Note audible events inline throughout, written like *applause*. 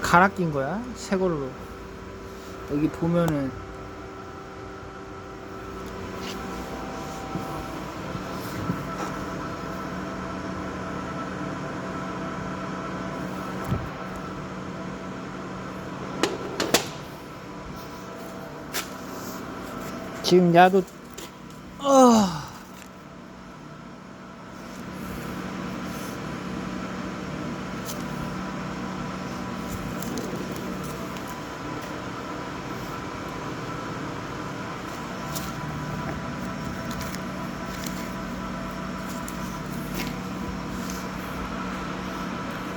갈아 낀 거야? 새 걸로. 여기 보면은 지금 야도 어...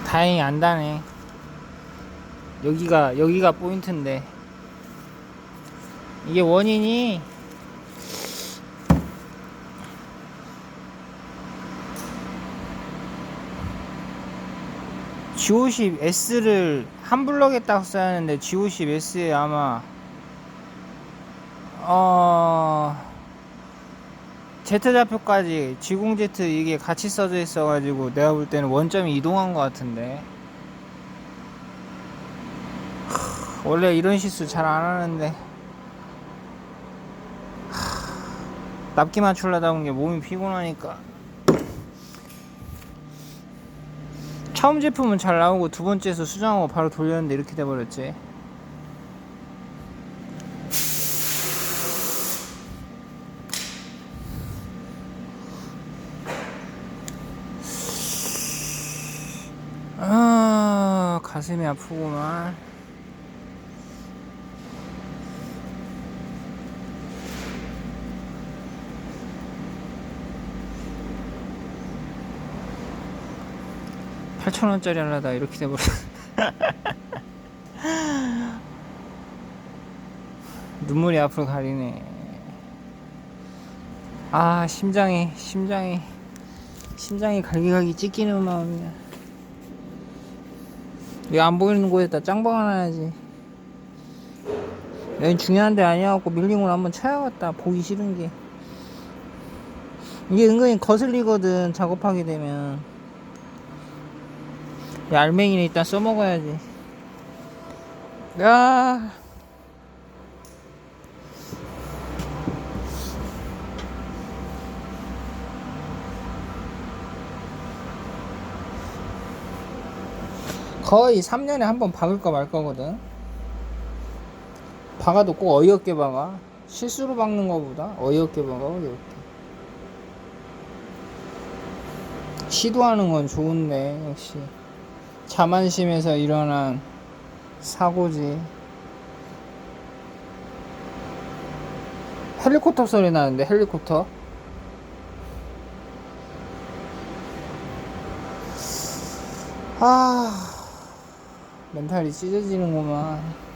다행히 안 다네. 여기가 여기가 포인트인데 이게 원인이 G50S를 한 블럭에 딱 써야 하는데 G50S에 아마 어 Z 좌표까지 G0Z 이게 같이 써져 있어가지고 내가 볼 때는 원점이 이동한 것 같은데. 하, 원래 이런 실수 잘 안 하는데. 하, 납기 맞추려다 본게 몸이 피곤하니까. 처음 제품은 잘 나오고 두 번째에서 수정하고 바로 돌렸는데 이렇게 돼버렸지 아 가슴이 아프구만. 팔천 원짜리 하려다 이렇게 돼버렸. *laughs* 눈물이 앞으로 가리네. 아 심장이 심장이 심장이 갈기갈기 찢기는 마음이야 이거 안 보이는 곳에다 짱박 하나야지. 여긴 중요한 데 아니어갖고 밀링으로 한번 쳐야겠다. 보기 싫은 게. 이게 은근히 거슬리거든 작업하게 되면. 이 알맹이는 일단 써먹어야지. 야 거의 3년에 한 번 박을까 말 거거든. 박아도 꼭 어이없게 박아. 실수로 박는 거보다 어이없게 박아, 어이없게. 시도하는 건 좋은데, 역시. 자만심에서 일어난 사고지. 헬리콥터 소리 나는데, 헬리콥터? 아. 멘탈이 찢어지는구만.